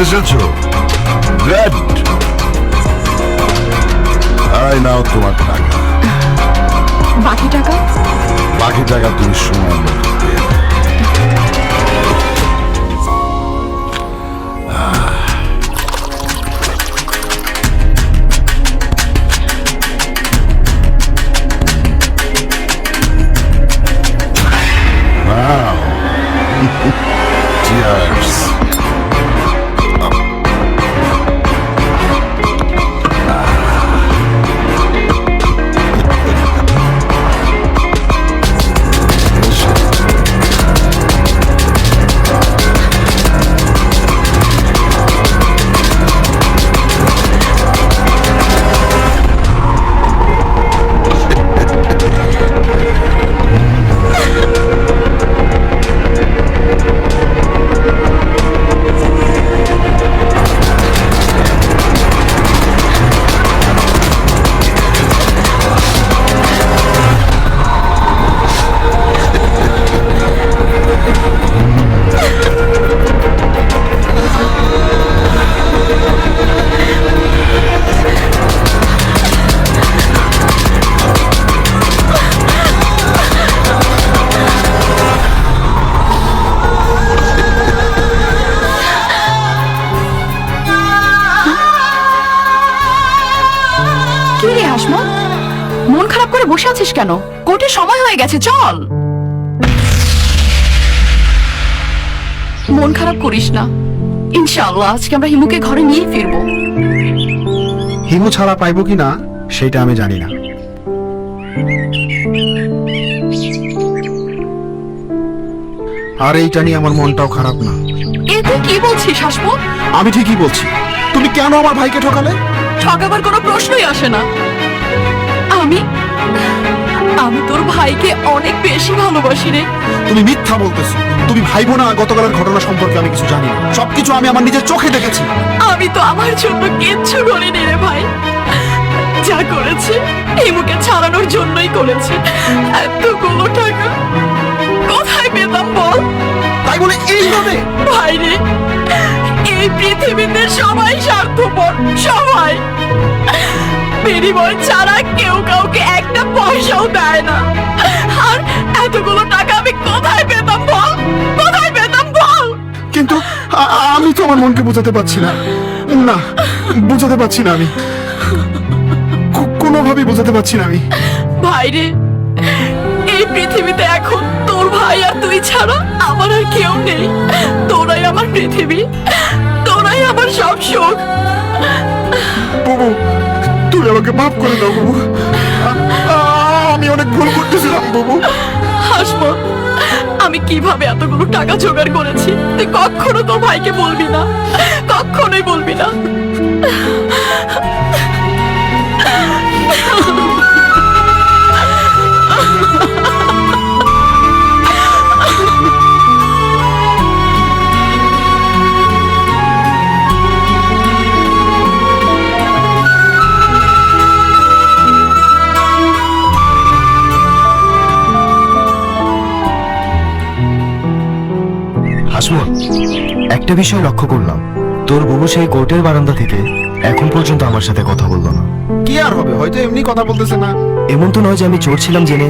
এসেছ আই নাও তোমার টাকা। বাকি টাকা? বাকি টাকা তুমি সময় বসে আছিস কেন? কোর্টের সময় হয়ে গেছে চল। মন খারাপ করিস না। ইনশাআল্লাহ আজকে আমরা হিমুকে ঘরে নিয়ে ফিরবো। হিমু ছাড়া পাইবো কি না সেটা আমি জানি না। আর এইটা নিয়ে আমার মনটাও খারাপ না। এ তুই কি বলছিস হাসমত আমি ঠিকই বলছি। তুমি কেন আমার ভাইকে ঠকালে? ঠকাবার কোনো প্রশ্নই আসে না। আমি ভাইকে অনেক বেশি ভালোবাসি রে। তুমি মিথ্যা বলতেছো। তুমি ভাইবো না গতকালের ঘটনা সম্পর্কে আমি কিছু জানি না। সবকিছু আমি আমার নিজের চোখে দেখেছি। আমি তো আমার জন্য কিচ্ছু করিনি রে ভাই। যা করেছে হিমুকে ছাড়ানোর জন্যই করেছে। এতগুলো টাকা কোথায় পেতাম বল? তাই বলে এইভাবে ভাই রে এই পৃথিবীতে সবাই স্বার্থপর সবাই। বিনিময় ছাড়া কেউ কাউকে আমার মনকে বোঝাতে পারছি না। না বোঝাতে পারছি না আমি। কোনোভাবেই বোঝাতে পারছি না আমি। ভাইরে এই পৃথিবীতে এখন তোর ভাই আর তুই ছাড়া আমার আর কেউ নেই। তোরাই আমার পৃথিবী তোরাই আমার সব সুখ। বাবু তুমি আমাকে মাফ করে দাও বাবু। আমি অনেক ভুল করতেছিলাম বাবু। হাসমত আমি কীভাবে এতগুলো টাকা জোগাড় করেছি? তুই কখনো তোর ভাইকে বলবি না? কখনোই বলবি না। একটা বিষয় লক্ষ্য করলাম। তোর বুবু সেই কোর্টের বারান্দা থেকে এখন পর্যন্ত আমার সাথে কথা বলল না। কি আর হবে? হয়তো এমনি কথা বলতেছে না। এমন তো নয় যে আমি চোর ছিলাম জেনে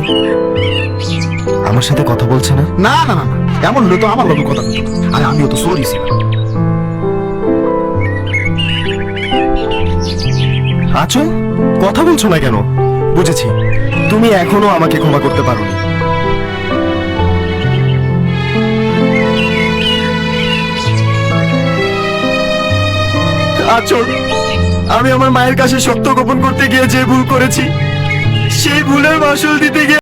আমার সাথে কথা বলছে না? না না না এমন হলে তো আমার লোকের কথা বলতো। আরে আমিও তো সরি ছিলাম। আছো কথা বলছো না কেন? বুঝেছি। তুমি এখনও আমাকে ক্ষমা করতে পারোনি। আচল আমি আমার মায়ের কাছে সত্য গোপন করতে গিয়ে যে ভুল করেছি, সেই ভুলের মাসুল দিতে গিয়ে